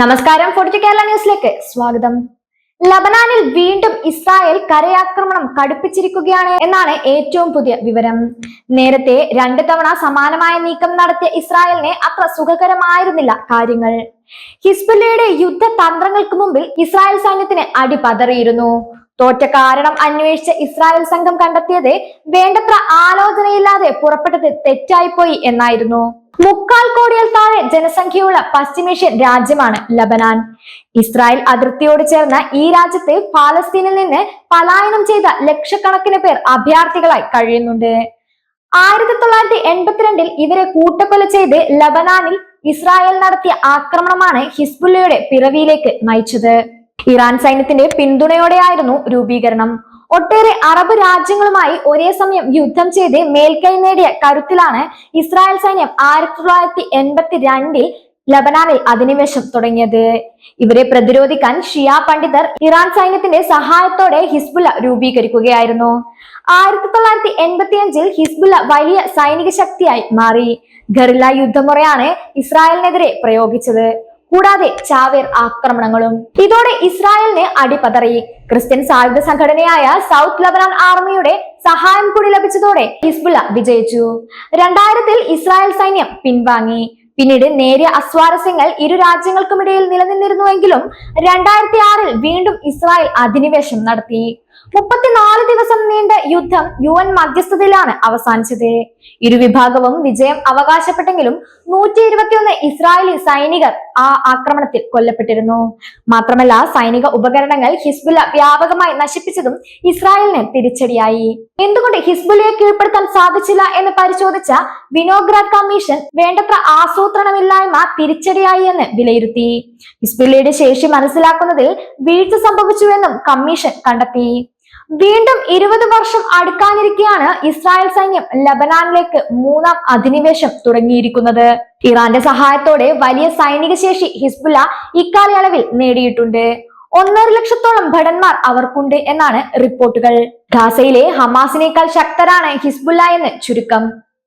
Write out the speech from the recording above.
നമസ്കാരം. ഫോർട്ടി കേരള ന്യൂസിലേക്ക് സ്വാഗതം. ലബനാനിൽ വീണ്ടും ഇസ്രായേൽ കരയാക്രമണം കടുപ്പിച്ചിരിക്കുകയാണ് എന്നാണ് ഏറ്റവും പുതിയ വിവരം. നേരത്തെ രണ്ട് തവണ സമാനമായ നീക്കം നടത്തിയ ഇസ്രായേലിനെ അത്ര സുഖകരമായിരുന്നില്ല കാര്യങ്ങൾ. ഹിസ്ബുല്ലയുടെ യുദ്ധ തന്ത്രങ്ങൾക്ക് മുമ്പിൽ ഇസ്രായേൽ സൈന്യത്തിന് അടിപതറിയിരുന്നു. തോറ്റ കാരണം അന്വേഷിച്ച ഇസ്രായേൽ സംഘം കണ്ടെത്തിയത് വേണ്ടത്ര ആലോചനയില്ലാതെ പുറപ്പെട്ടത് തെറ്റായിപ്പോയി എന്നായിരുന്നു. മുക്കാൽ കോടിയിൽ താഴെ ജനസംഖ്യയുള്ള പശ്ചിമേഷ്യൻ രാജ്യമാണ് ലബനാൻ. ഇസ്രായേൽ അതിർത്തിയോട് ചേർന്ന ഈ രാജ്യത്ത് പാലസ്തീനിൽ നിന്ന് പലായനം ചെയ്ത ലക്ഷക്കണക്കിന് പേർ അഭയാർത്ഥികളായി കഴിയുന്നുണ്ട്. ആയിരത്തി തൊള്ളായിരത്തി എൺപത്തിരണ്ടിൽ ഇവരെ കൂട്ടക്കൊല ചെയ്ത് ലബനാനിൽ ഇസ്രായേൽ നടത്തിയ ആക്രമണമാണ് ഹിസ്ബുല്ലയുടെ പിറവിയിലേക്ക് നയിച്ചത്. ഇറാൻ സൈന്യത്തിന്റെ പിന്തുണയോടെയായിരുന്നു രൂപീകരണം. ഒട്ടേറെ അറബ് രാജ്യങ്ങളുമായി ഒരേ സമയം യുദ്ധം ചെയ്ത് മേൽക്കൈ നേടിയ കരുത്തിലാണ് ഇസ്രായേൽ സൈന്യം ആയിരത്തി തൊള്ളായിരത്തി എൺപത്തി രണ്ടിൽ ലബനാനിൽ അധിനിവേശം തുടങ്ങിയത്. ഇവരെ പ്രതിരോധിക്കാൻ ഷിയ പണ്ഡിതർ ഇറാൻ സൈന്യത്തിന്റെ സഹായത്തോടെ ഹിസ്ബുല്ല രൂപീകരിക്കുകയായിരുന്നു. ആയിരത്തി തൊള്ളായിരത്തി എൺപത്തി അഞ്ചിൽ ഹിസ്ബുല്ല വലിയ സൈനിക ശക്തിയായി മാറി. ഗറില്ല യുദ്ധമുറയാണ് ഇസ്രായേലിനെതിരെ പ്രയോഗിച്ചത്. കൂടാതെ ചാവേർ ആക്രമണങ്ങളും. ഇതോടെ ഇസ്രായേലിന് അടിപതറി. ക്രിസ്ത്യൻ സായുധ സംഘടനയായ സൗത്ത് ലബനാൻ ആർമിയുടെ സഹായം കൂടി ലഭിച്ചതോടെ ഹിസ്ബുള്ള വിജയിച്ചു. രണ്ടായിരത്തിൽ ഇസ്രായേൽ സൈന്യം പിൻവാങ്ങി. പിന്നീട് നേരിയ അസ്വാരസ്യങ്ങൾ ഇരു രാജ്യങ്ങൾക്കുമിടയിൽ നിലനിന്നിരുന്നുവെങ്കിലും രണ്ടായിരത്തി ആറിൽ വീണ്ടും ഇസ്രായേൽ അധിനിവേശം നടത്തി. മുപ്പത്തിനാല് ദിവസം നീണ്ട യുദ്ധം യു എൻ മധ്യസ്ഥതയിലാണ് അവസാനിച്ചത്. ഇരുവിഭാഗവും വിജയം അവകാശപ്പെട്ടെങ്കിലും നൂറ്റി ഇരുപത്തിയൊന്ന് ഇസ്രായേലി സൈനികർ ആ ആക്രമണത്തിൽ കൊല്ലപ്പെട്ടിരുന്നു. മാത്രമല്ല സൈനിക ഉപകരണങ്ങൾ ഹിസ്ബുല വ്യാപകമായി നശിപ്പിച്ചതും ഇസ്രായേലിന് തിരിച്ചടിയായി. എന്തുകൊണ്ട് ഹിസ്ബുലയെ കീഴ്പ്പെടുത്താൻ സാധിച്ചില്ല എന്ന് പരിശോധിച്ച വിനോഗ്രാ കമ്മീഷൻ വേണ്ടത്ര ആസൂത്രണമില്ലായ്മ തിരിച്ചടിയായി എന്ന് വിലയിരുത്തി. ഹിസ്ബുലയുടെ ശേഷി മനസ്സിലാക്കുന്നതിൽ വീഴ്ച സംഭവിച്ചുവെന്നും കമ്മീഷൻ കണ്ടെത്തി. വീണ്ടും ഇരുപത് വർഷം അടുക്കാനിരിക്കെയാണ് ഇസ്രായേൽ സൈന്യം ലബനാനിലേക്ക് മൂന്നാം അധിനിവേശം തുടങ്ങിയിരിക്കുന്നത്. ഇറാന്റെ സഹായത്തോടെ വലിയ സൈനിക ശേഷി ഹിസ്ബുല്ല ഇക്കാലയളവിൽ നേടിയിട്ടുണ്ട്. ഒന്നര ലക്ഷത്തോളം ഭടന്മാർ അവർക്കുണ്ട് എന്നാണ് റിപ്പോർട്ടുകൾ. ഗാസയിലെ ഹമാസിനേക്കാൾ ശക്തരാണ് ഹിസ്ബുല്ല എന്ന് ചുരുക്കം.